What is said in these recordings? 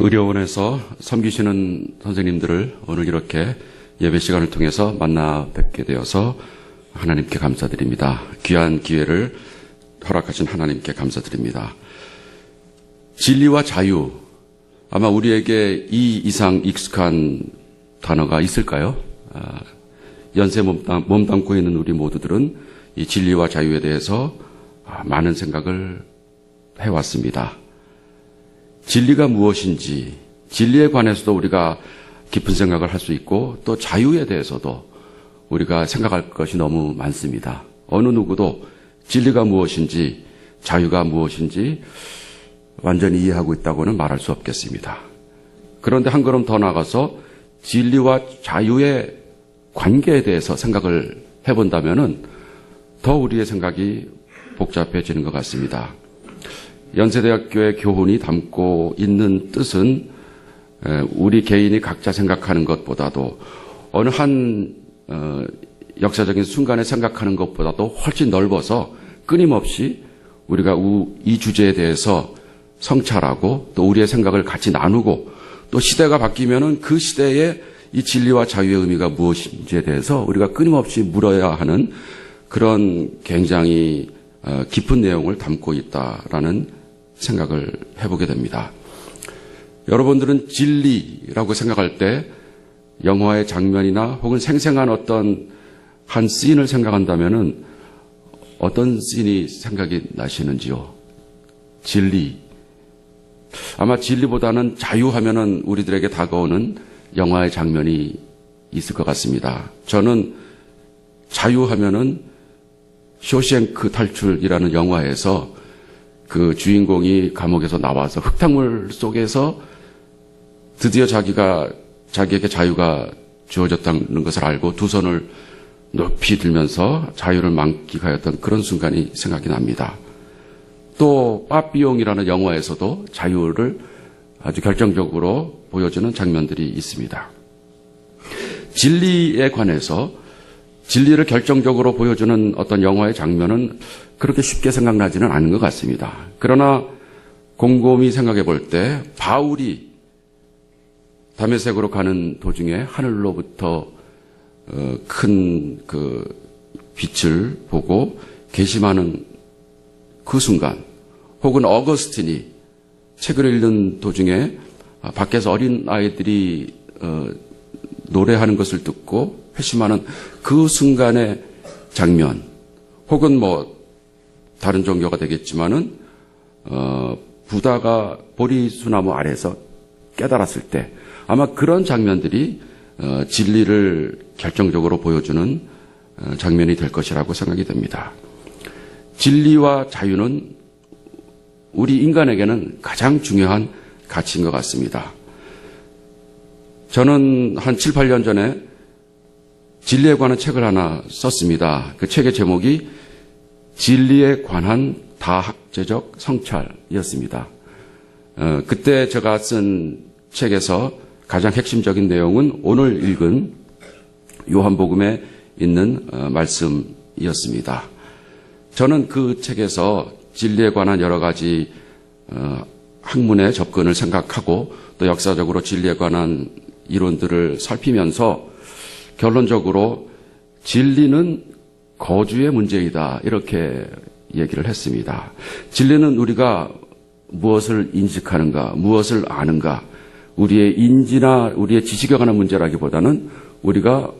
의료원에서 섬기시는 선생님들을 오늘 이렇게 예배 시간을 통해서 만나 뵙게 되어서 하나님께 감사드립니다. 귀한 기회를 허락하신 하나님께 감사드립니다. 진리와 자유. 아마 우리에게 이 이상 익숙한 단어가 있을까요? 아, 연세 몸담, 몸담고 있는 우리 모두들은 이 진리와 자유에 대해서 아, 많은 생각을 해왔습니다. 진리가 무엇인지, 진리에 관해서도 우리가 깊은 생각을 할 수 있고 또 자유에 대해서도 우리가 생각할 것이 너무 많습니다. 어느 누구도 진리가 무엇인지, 자유가 무엇인지 완전히 이해하고 있다고는 말할 수 없겠습니다. 그런데 한 걸음 더 나가서 진리와 자유의 관계에 대해서 생각을 해본다면 더 우리의 생각이 복잡해지는 것 같습니다. 연세대학교의 교훈이 담고 있는 뜻은 우리 개인이 각자 생각하는 것보다도 어느 한 어, 역사적인 순간에 생각하는 것보다도 훨씬 넓어서 끊임없이 우리가 이 주제에 대해서 성찰하고 또 우리의 생각을 같이 나누고 또 시대가 바뀌면은 그 시대의 이 진리와 자유의 의미가 무엇인지에 대해서 우리가 끊임없이 물어야 하는 그런 굉장히 어, 깊은 내용을 담고 있다라는 생각을 해보게 됩니다. 여러분들은 진리라고 생각할 때 영화의 장면이나 혹은 생생한 어떤 한 씬을 생각한다면은 어떤 씬이 생각이 나시는지요? 진리. 아마 진리보다는 자유하면은 우리들에게 다가오는 영화의 장면이 있을 것 같습니다. 저는 자유하면은 쇼생크 탈출이라는 영화에서 그 주인공이 감옥에서 나와서 흙탕물 속에서 드디어 자기가 자기에게 자유가 주어졌다는 것을 알고 두 손을 높이 들면서 자유를 만끽하였던 그런 순간이 생각이 납니다. 또 빠삐용이라는 영화에서도 자유를 아주 결정적으로 보여주는 장면들이 있습니다. 진리에 관해서 진리를 결정적으로 보여주는 어떤 영화의 장면은 그렇게 쉽게 생각나지는 않은 것 같습니다. 그러나 곰곰이 생각해 볼 때 바울이 담에색으로 가는 도중에 하늘로부터 어, 큰그 빛을 보고 개심하는 그 순간 혹은 어거스틴이 책을 읽는 도중에 밖에서 어린 아이들이 어, 노래하는 것을 듣고 회심하는 그 순간의 장면 혹은 뭐 다른 종교가 되겠지만은 어, 부다가 보리수나무 아래서 깨달았을 때 아마 그런 장면들이 어, 진리를 결정적으로 보여주는 어, 장면이 될 것이라고 생각이 됩니다. 진리와 자유는 우리 인간에게는 가장 중요한 가치인 것 같습니다. 저는 한 7, 8년 전에 진리에 관한 책을 하나 썼습니다. 그 책의 제목이 진리에 관한 다학제적 성찰이었습니다. 어, 그때 제가 쓴 책에서 가장 핵심적인 내용은 오늘 읽은 요한복음에 있는 어, 말씀이었습니다. 저는 그 책에서 진리에 관한 여러 가지 어, 학문의 접근을 생각하고 또 역사적으로 진리에 관한 이론들을 살피면서 결론적으로 진리는 거주의 문제이다. 이렇게 얘기를 했습니다. 진리는 우리가 무엇을 인식하는가, 무엇을 아는가, 우리의 인지나 우리의 지식에 관한 문제라기보다는 우리가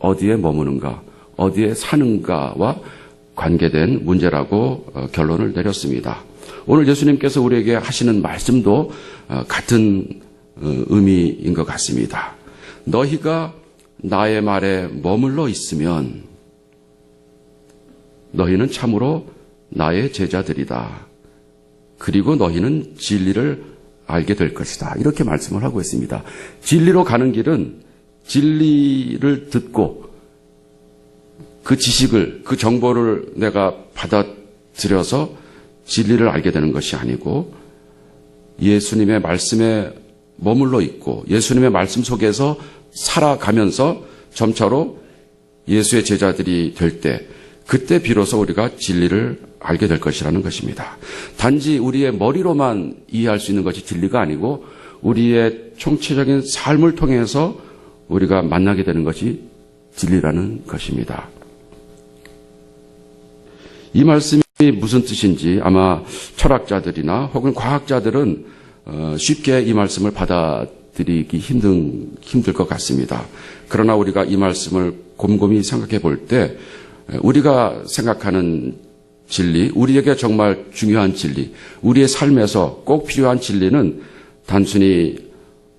어디에 머무는가, 어디에 사는가와 관계된 문제라고 어, 결론을 내렸습니다. 오늘 예수님께서 우리에게 하시는 말씀도 어, 같은 어, 의미인 것 같습니다. 너희가 나의 말에 머물러 있으면 너희는 참으로 나의 제자들이다. 그리고 너희는 진리를 알게 될 것이다. 이렇게 말씀을 하고 있습니다. 진리로 가는 길은 진리를 듣고 그 지식을, 그 정보를 내가 받아들여서 진리를 알게 되는 것이 아니고 예수님의 말씀에 머물러 있고 예수님의 말씀 속에서 살아가면서 점차로 예수의 제자들이 될 때 그때 비로소 우리가 진리를 알게 될 것이라는 것입니다. 단지 우리의 머리로만 이해할 수 있는 것이 진리가 아니고 우리의 총체적인 삶을 통해서 우리가 만나게 되는 것이 진리라는 것입니다. 이 말씀이 무슨 뜻인지 아마 철학자들이나 혹은 과학자들은 어, 쉽게 이 말씀을 받아들이기 힘든, 힘들 것 같습니다. 그러나 우리가 이 말씀을 곰곰이 생각해 볼 때 우리가 생각하는 진리, 우리에게 정말 중요한 진리, 우리의 삶에서 꼭 필요한 진리는 단순히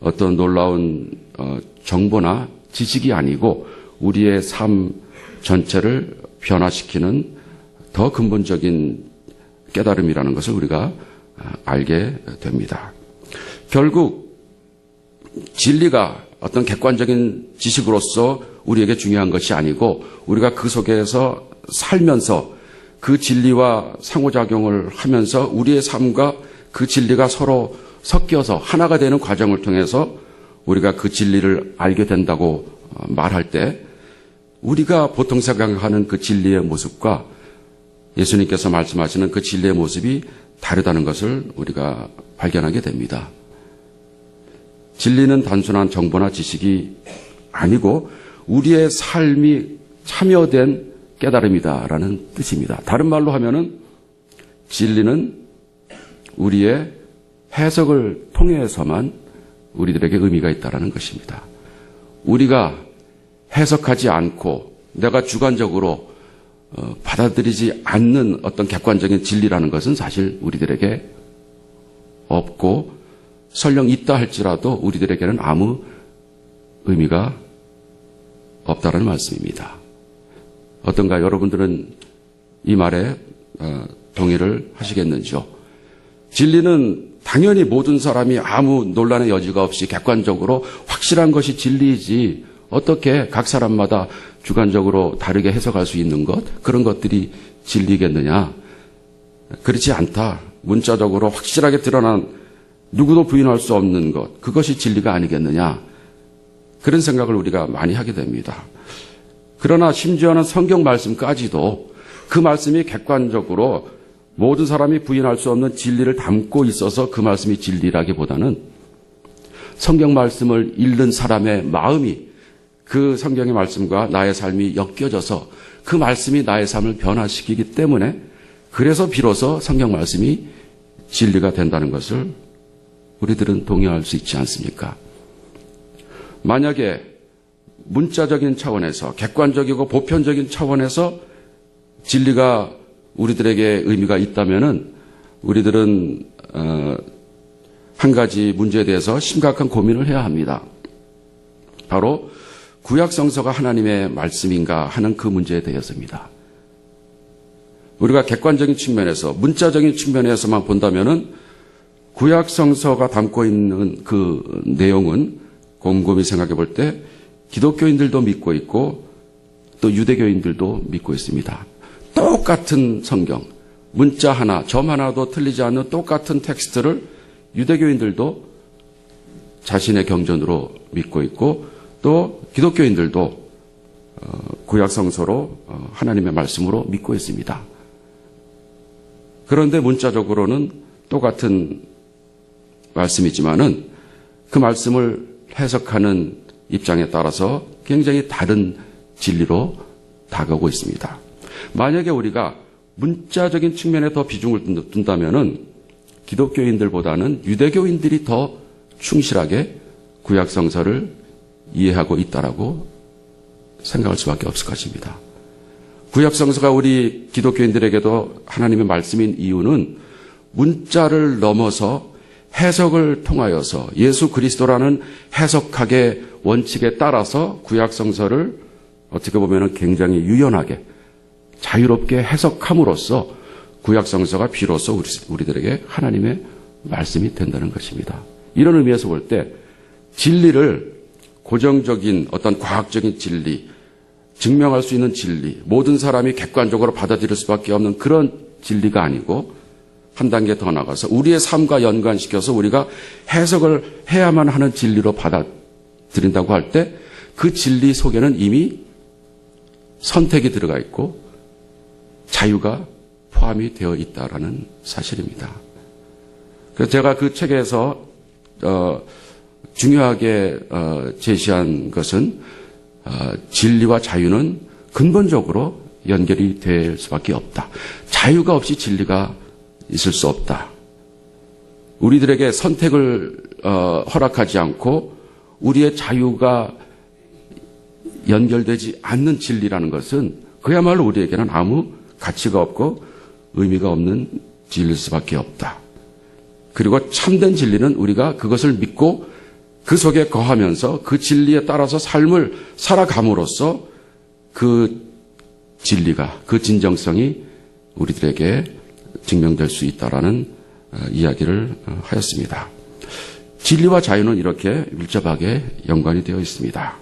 어떤 놀라운 어, 정보나 지식이 아니고 우리의 삶 전체를 변화시키는 더 근본적인 깨달음이라는 것을 우리가 아, 알게 됩니다. 결국 진리가 어떤 객관적인 지식으로서 우리에게 중요한 것이 아니고 우리가 그 속에서 살면서 그 진리와 상호작용을 하면서 우리의 삶과 그 진리가 서로 섞여서 하나가 되는 과정을 통해서 우리가 그 진리를 알게 된다고 어, 말할 때 우리가 보통 생각하는 그 진리의 모습과 예수님께서 말씀하시는 그 진리의 모습이 다르다는 것을 우리가 발견하게 됩니다. 진리는 단순한 정보나 지식이 아니고 우리의 삶이 참여된 깨달음이다라는 뜻입니다. 다른 말로 하면은 진리는 우리의 해석을 통해서만 우리들에게 의미가 있다라는 것입니다. 우리가 해석하지 않고 내가 주관적으로 어, 받아들이지 않는 어떤 객관적인 진리라는 것은 사실 우리들에게 없고 설령 있다 할지라도 우리들에게는 아무 의미가 없다는 말씀입니다. 어떤가 여러분들은 이 말에 어, 동의를 하시겠는지요? 진리는 당연히 모든 사람이 아무 논란의 여지가 없이 객관적으로 확실한 것이 진리이지 어떻게 각 사람마다 주관적으로 다르게 해석할 수 있는 것 그런 것들이 진리겠느냐? 그렇지 않다. 문자적으로 확실하게 드러난 누구도 부인할 수 없는 것 그것이 진리가 아니겠느냐? 그런 생각을 우리가 많이 하게 됩니다. 그러나 심지어는 성경 말씀까지도 그 말씀이 객관적으로 모든 사람이 부인할 수 없는 진리를 담고 있어서 그 말씀이 진리라기보다는 성경 말씀을 읽는 사람의 마음이 그 성경의 말씀과 나의 삶이 엮여져서 그 말씀이 나의 삶을 변화시키기 때문에 그래서 비로소 성경 말씀이 진리가 된다는 것을 우리들은 동의할 수 있지 않습니까? 만약에 문자적인 차원에서 객관적이고 보편적인 차원에서 진리가 우리들에게 의미가 있다면은 우리들은 어, 한 가지 문제에 대해서 심각한 고민을 해야 합니다. 바로 구약 성서가 하나님의 말씀인가 하는 그 문제에 대해서입니다. 우리가 객관적인 측면에서 문자적인 측면에서만 본다면은 구약 성서가 담고 있는 그 내용은 곰곰이 생각해 볼 때 기독교인들도 믿고 있고 또 유대교인들도 믿고 있습니다. 똑같은 성경, 문자 하나, 점 하나도 틀리지 않는 똑같은 텍스트를 유대교인들도 자신의 경전으로 믿고 있고 또 기독교인들도 어, 구약 성서로 어, 하나님의 말씀으로 믿고 있습니다. 그런데 문자적으로는 똑같은 말씀이지만은 그 말씀을 해석하는 입장에 따라서 굉장히 다른 진리로 다가오고 있습니다. 만약에 우리가 문자적인 측면에 더 비중을 둔다면은 기독교인들보다는 유대교인들이 더 충실하게 구약 성서를 이해하고 있다라고 생각할 수밖에 없을 것입니다. 구약 성서가 우리 기독교인들에게도 하나님의 말씀인 이유는 문자를 넘어서 해석을 통하여서 예수 그리스도라는 해석학의 원칙에 따라서 구약 성서를 어떻게 보면 굉장히 유연하게 자유롭게 해석함으로써 구약 성서가 비로소 우리들에게 하나님의 말씀이 된다는 것입니다. 이런 의미에서 볼 때 진리를 고정적인 어떤 과학적인 진리, 증명할 수 있는 진리, 모든 사람이 객관적으로 받아들일 수밖에 없는 그런 진리가 아니고 한 단계 더 나가서 우리의 삶과 연관시켜서 우리가 해석을 해야만 하는 진리로 받아들인다고 할 때 그 진리 속에는 이미 선택이 들어가 있고 자유가 포함이 되어 있다라는 사실입니다. 그래서 제가 그 책에서 어, 중요하게 어, 제시한 것은 어, 진리와 자유는 근본적으로 연결이 될 수밖에 없다. 자유가 없이 진리가 있을 수 없다. 우리들에게 선택을 어, 허락하지 않고 우리의 자유가 연결되지 않는 진리라는 것은 그야말로 우리에게는 아무 가치가 없고 의미가 없는 진리일 수밖에 없다. 그리고 참된 진리는 우리가 그것을 믿고 그 속에 거하면서 그 진리에 따라서 삶을 살아감으로써 그 진리가 그 진정성이 우리들에게 증명될 수 있다라는 어, 이야기를 어, 하였습니다. 진리와 자유는 이렇게 밀접하게 연관이 되어 있습니다.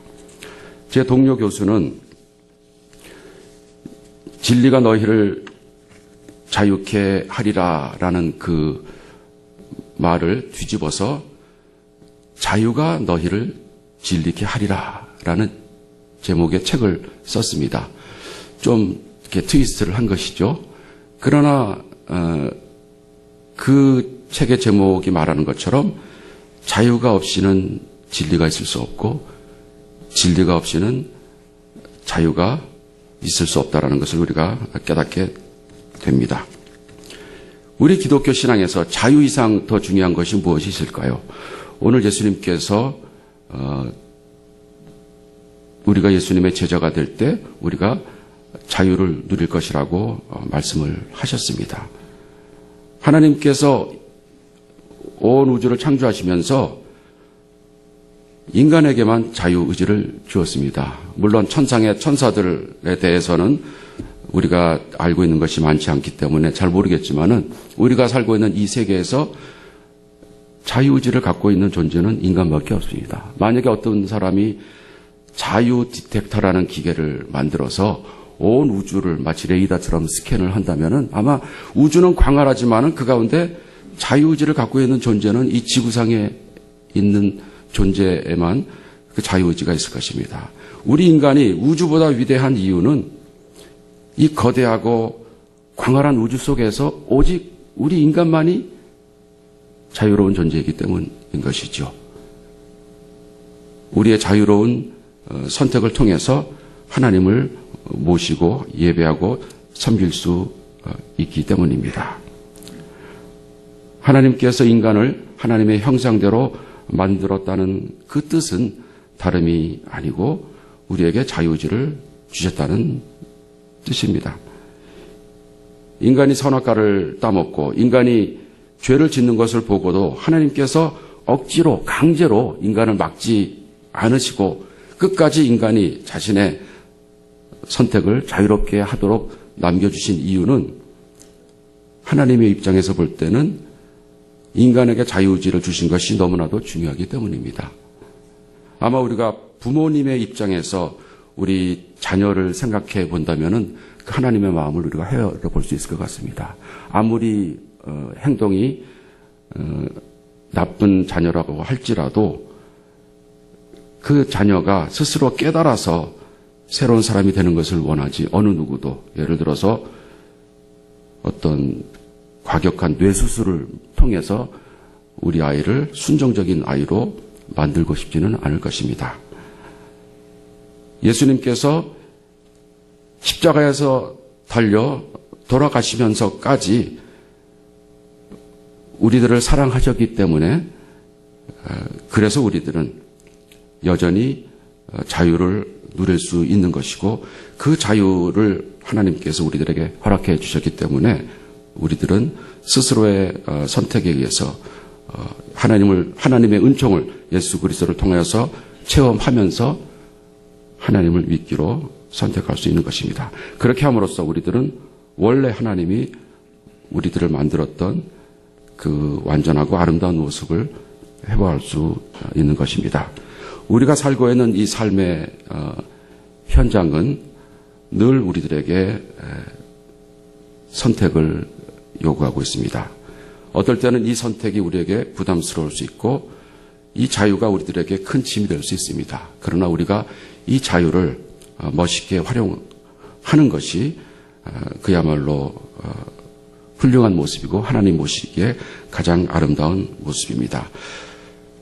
제 동료 교수는 진리가 너희를 자유케 하리라 라는 그 말을 뒤집어서 자유가 너희를 진리케 하리라 라는 제목의 책을 썼습니다. 좀 이렇게 트위스트를 한 것이죠. 그러나 어, 그 책의 제목이 말하는 것처럼 자유가 없이는 진리가 있을 수 없고 진리가 없이는 자유가 있을 수 없다라는 것을 우리가 깨닫게 됩니다. 우리 기독교 신앙에서 자유 이상 더 중요한 것이 무엇이 있을까요? 오늘 예수님께서 어, 우리가 예수님의 제자가 될 때 우리가 자유를 누릴 것이라고 어, 말씀을 하셨습니다. 하나님께서 온 우주를 창조하시면서 인간에게만 자유 의지를 주었습니다. 물론 천상의 천사들에 대해서는 우리가 알고 있는 것이 많지 않기 때문에 잘 모르겠지만은 우리가 살고 있는 이 세계에서 자유의지를 갖고 있는 존재는 인간밖에 없습니다. 만약에 어떤 사람이 자유 디텍터라는 기계를 만들어서 온 우주를 마치 레이더처럼 스캔을 한다면은 아마 우주는 광활하지만은 그 가운데 자유의지를 갖고 있는 존재는 이 지구상에 있는 존재에만 그 자유의지가 있을 것입니다. 우리 인간이 우주보다 위대한 이유는 이 거대하고 광활한 우주 속에서 오직 우리 인간만이 자유로운 존재이기 때문인 것이죠. 우리의 자유로운 어, 선택을 통해서 하나님을 모시고 예배하고 섬길 수 어, 있기 때문입니다. 하나님께서 인간을 하나님의 형상대로 만들었다는 그 뜻은 다름이 아니고 우리에게 자유지를 주셨다는 뜻입니다. 인간이 선악과를 따먹고 인간이 죄를 짓는 것을 보고도 하나님께서 억지로 강제로 인간을 막지 않으시고 끝까지 인간이 자신의 선택을 자유롭게 하도록 남겨주신 이유는 하나님의 입장에서 볼 때는 인간에게 자유의지를 주신 것이 너무나도 중요하기 때문입니다. 아마 우리가 부모님의 입장에서 우리 자녀를 생각해 본다면은 그 하나님의 마음을 우리가 헤아려 볼 수 있을 것 같습니다. 아무리 어, 행동이 어, 나쁜 자녀라고 할지라도 그 자녀가 스스로 깨달아서 새로운 사람이 되는 것을 원하지 어느 누구도 예를 들어서 어떤 과격한 뇌수술을 통해서 우리 아이를 순정적인 아이로 만들고 싶지는 않을 것입니다. 예수님께서 십자가에서 달려 돌아가시면서까지 우리들을 사랑하셨기 때문에 어, 그래서 우리들은 여전히 어, 자유를 누릴 수 있는 것이고 그 자유를 하나님께서 우리들에게 허락해 주셨기 때문에 우리들은 스스로의 어, 선택에 의해서 하나님을 하나님의 은총을 예수 그리스도를 통하여서 체험하면서 하나님을 믿기로 선택할 수 있는 것입니다. 그렇게 함으로써 우리들은 원래 하나님이 우리들을 만들었던 그 완전하고 아름다운 모습을 회복할 수 있는 것입니다. 우리가 살고 있는 이 삶의 어, 현장은 늘 우리들에게 선택을 요구하고 있습니다. 어떨 때는 이 선택이 우리에게 부담스러울 수 있고 이 자유가 우리들에게 큰 짐이 될 수 있습니다. 그러나 우리가 이 자유를 어, 멋있게 활용하는 것이 어, 그야말로 훌륭한 모습이고 하나님 모시기에 가장 아름다운 모습입니다.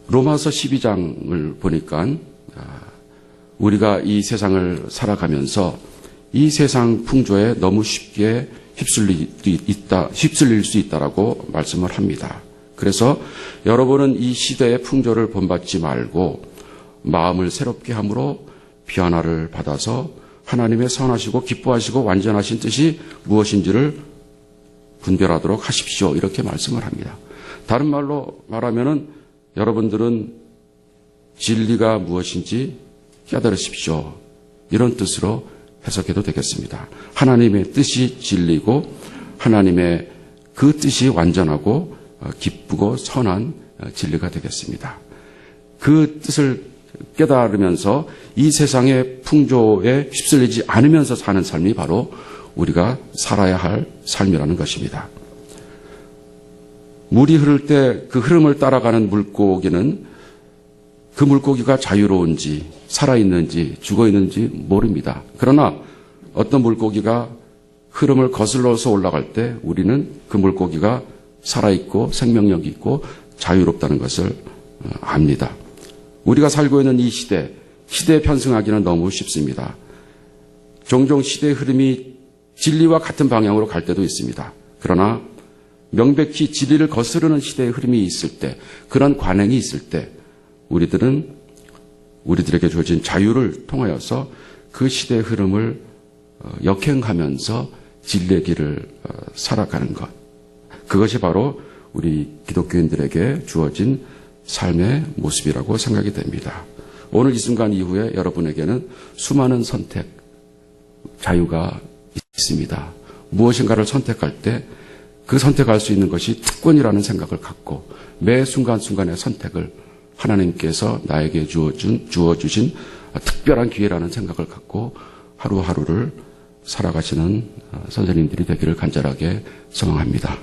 로마서 12장을 보니까 아, 우리가 이 세상을 살아가면서 이 세상 풍조에 너무 쉽게 휩쓸릴 수 있다, 휩쓸릴 수 있다라고 말씀을 합니다. 그래서 여러분은 이 시대의 풍조를 본받지 말고 마음을 새롭게 함으로 변화를 받아서 하나님의 선하시고 기뻐하시고 완전하신 뜻이 무엇인지를 분별하도록 하십시오. 이렇게 말씀을 합니다. 다른 말로 말하면은 여러분들은 진리가 무엇인지 깨달으십시오. 이런 뜻으로 해석해도 되겠습니다. 하나님의 뜻이 진리고 하나님의 그 뜻이 완전하고 어, 기쁘고 선한 어, 진리가 되겠습니다. 그 뜻을 깨달으면서 이 세상의 풍조에 휩쓸리지 않으면서 사는 삶이 바로 우리가 살아야 할 삶이라는 것입니다. 물이 흐를 때 그 흐름을 따라가는 물고기는 그 물고기가 자유로운지 살아있는지 죽어있는지 모릅니다. 그러나 어떤 물고기가 흐름을 거슬러서 올라갈 때 우리는 그 물고기가 살아있고 생명력이 있고 자유롭다는 것을 어, 압니다. 우리가 살고 있는 이 시대, 시대에 편승하기는 너무 쉽습니다. 종종 시대의 흐름이 진리와 같은 방향으로 갈 때도 있습니다. 그러나 명백히 진리를 거스르는 시대의 흐름이 있을 때, 그런 관행이 있을 때, 우리들은 우리들에게 주어진 자유를 통하여서 그 시대의 흐름을 어, 역행하면서 진리의 길을 어, 살아가는 것. 그것이 바로 우리 기독교인들에게 주어진 삶의 모습이라고 생각이 됩니다. 오늘 이 순간 이후에 여러분에게는 수많은 선택, 자유가 있습니다. 무엇인가를 선택할 때 그 선택할 수 있는 것이 특권이라는 생각을 갖고 매 순간순간의 선택을 하나님께서 나에게 주어준, 주어주신 특별한 기회라는 생각을 갖고 하루하루를 살아가시는 선생님들이 되기를 간절하게 소망합니다.